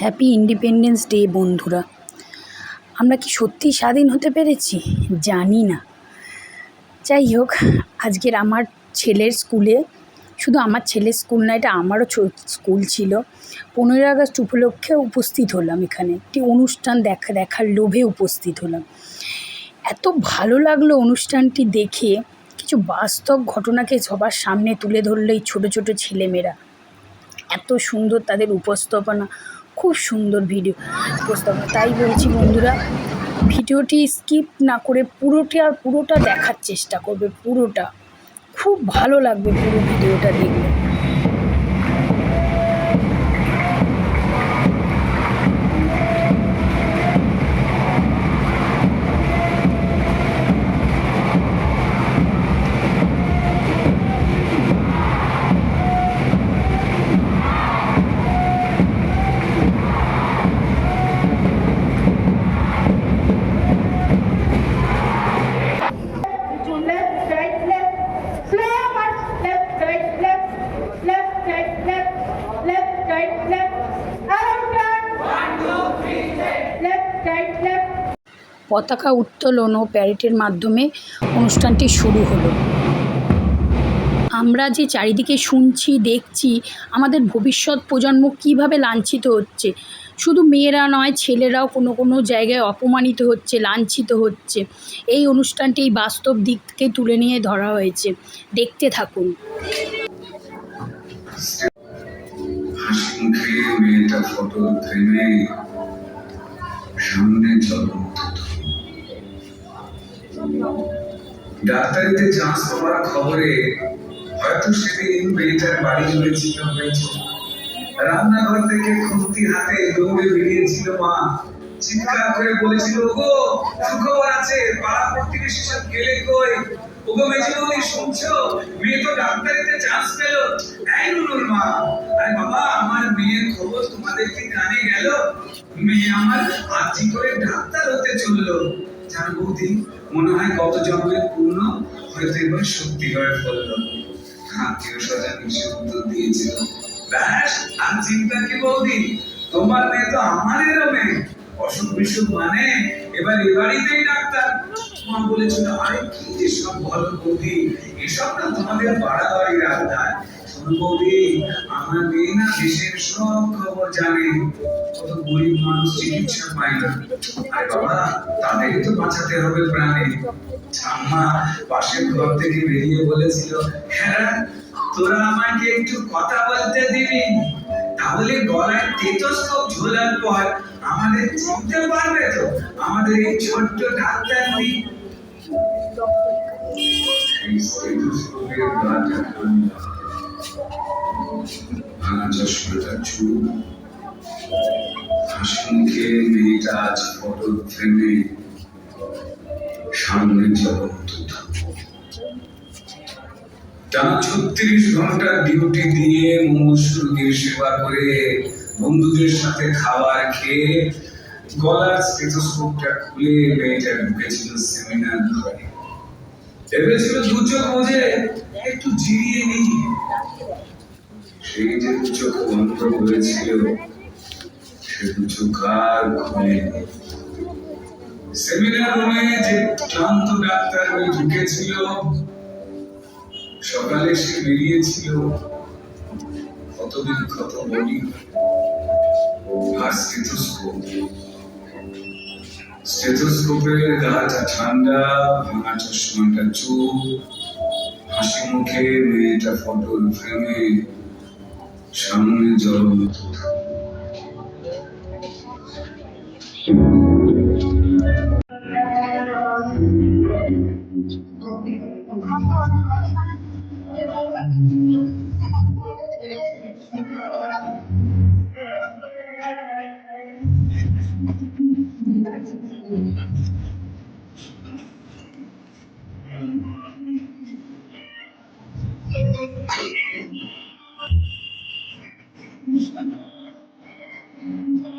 Happy independence day বন্ধুরা। আমরা কি সত্যিই স্বাধীন হতে পেরেছি? জানি না। যাই হোক, আজকের আমার ছেলের স্কুলে, শুধু আমার ছেলের স্কুল না, এটা আমারও স্কুল ছিল। পনেরোই আগস্ট উপলক্ষে উপস্থিত হলাম এখানে। একটি অনুষ্ঠান দেখা, দেখার লোভে উপস্থিত হলাম। এত ভালো লাগল অনুষ্ঠানটি দেখে। কিছু বাস্তব ঘটনাকে সবার সামনে তুলে ধরলো এই ছোটো ছোটো ছেলেমেয়েরা। এত সুন্দর তাদের উপস্থাপনা। খুব সুন্দর ভিডিও প্রস্তাব তাই বলছি বন্ধুরা, ভিডিওটি স্কিপ না করে পুরোটা পুরোটা দেখার চেষ্টা করবে, পুরোটা। খুব ভালো লাগবে পুরো ভিডিওটা দেখলে। পতাকা উত্তোলন ও প্যারেডের মাধ্যমে অনুষ্ঠানটি শুরু হলো। আমরা যে চারিদিকে শুনছি, দেখছি, আমাদের ভবিষ্যৎ প্রজন্ম কীভাবে লাঞ্ছিত হচ্ছে? শুধু মেয়েরা নয়, ছেলেরাও কোনো কোনো জায়গায় অপমানিত হচ্ছে, লাঞ্ছিত হচ্ছে। এই অনুষ্ঠানটি এই বাস্তব দিককে তুলে নিয়ে ধরা হয়েছে। দেখতে থাকুন। সামনে জ্বলন্ত ডাক্তারিতে চান্স পাওয়ার খবরে হয়তো সেদিন মেয়েটার বাড়ি জুড়ে ছিল হয়েছে রান্নাঘর থেকে খুন্তি হাতে দৌড়ে বেরিয়েছিল মা। চিৎকার করে বলেছিল সুখবর আছে, পাড়া প্রতিবেশী সব গেলে কই? ওগো মেজবৌদি শুনছো? মেয়ে তো ডাক্তারিতে চান্স পেল। এই মা, আরে বাবা, আমার মেয়ের খবর তোমাদের কি কানে গেল? মেয়ে আমার আর্জি করে ডাক্তার হতে চলল। জানো বৌদি মনে হয় কত জন্মের পূর্ণ হয়তো এবার সত্যি হয়ে পড়ল আত্মীয় স্বজন এসে উত্তর দিয়েছিল। ব্যাস, আর চিন্তা কি বৌদি? তোমার মেয়ে তো আমাদেরও মেয়ে। অসুখ বিসুখ মানে এবার এ ডাক্তার। মা বলেছিল, আরে কি যে সব বৌদি? এসব না তোমাদের বাড়াবাড়ির আবদার বৌদি আমার মেয়ে না দেশের সব খবর জানে। কত গরিব মানুষ চিকিৎসা পায় না। আরে বাবা তাদেরই তো বাঁচাতে হবে প্রাণে। ঠাম্মা পাশের ঘর থেকে বেরিয়ে বলেছিল হ্যাঁ তোরা আমাকে একটু কথা বলতে দিবি। তাহলে গলায় টেটোস্কোপ ঝোলার পর আমাদের চিনতে পারবে তো আমাদের এই ছোট্ট এই স্টেথোস্কোপের গাটা ঠান্ডা ভাঙা চশমাটা চুল। হাসি মেয়েটা আজ ফটো ফ্রেমে সামনে জ্বলন্ত টানা ছত্রিশ ঘণ্টা ডিউটি দিয়ে মুমূর্ষ সেবা করে বন্ধুদের সাথে খাবার খেয়ে গলার স্টেথোস্কোপটা খুলে মেয়েটা ঢুকেছিল সেমিনার ঘরে। ভেবেছিল দু চোখ বুঝে, একটু জিরিয়ে নি সেই যে দু চোখ বন্ধ হয়েছিল, সে দু চোখ আর খুলেনি সেমিনার রুমে যে ক্লান্ত ডাক্তার ওই ঢুকেছিল, সকালে সে বেরিয়েছিল। কত বলি, আর স্টেথোস্কোপ। স্টেথোস্কোপের গাটা ঠান্ডা, ভাঙা চশমাটা চোখ হাসি মুখে মেয়েটা ফটোর ফ্রেমে 장례 자로 Thank you. Mm-hmm.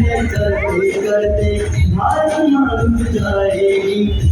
करते करते भारत मान जाएगी।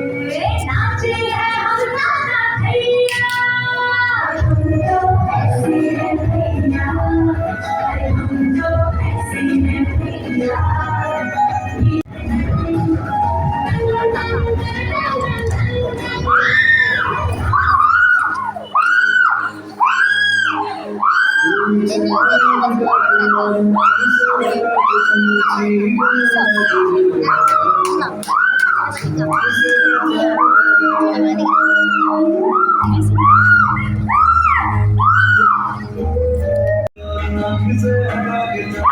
güzel, güzel.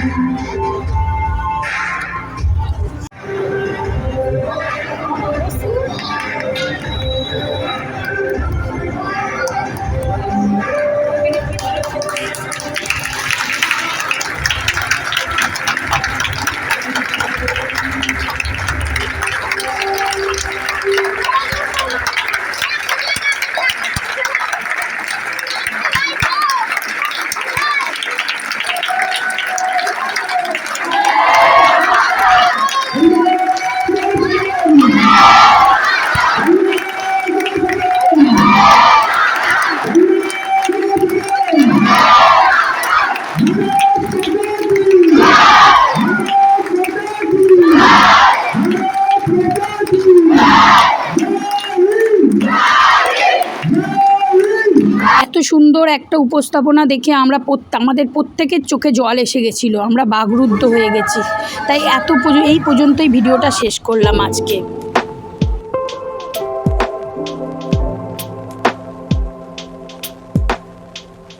どうぞ。সুন্দর একটা উপস্থাপনা দেখে আমরা আমাদের প্রত্যেকের চোখে জল এসে গেছিল, আমরা বাগরুদ্ধ হয়ে গেছি। তাই এত এই পর্যন্তই ভিডিওটা শেষ করলাম আজকে।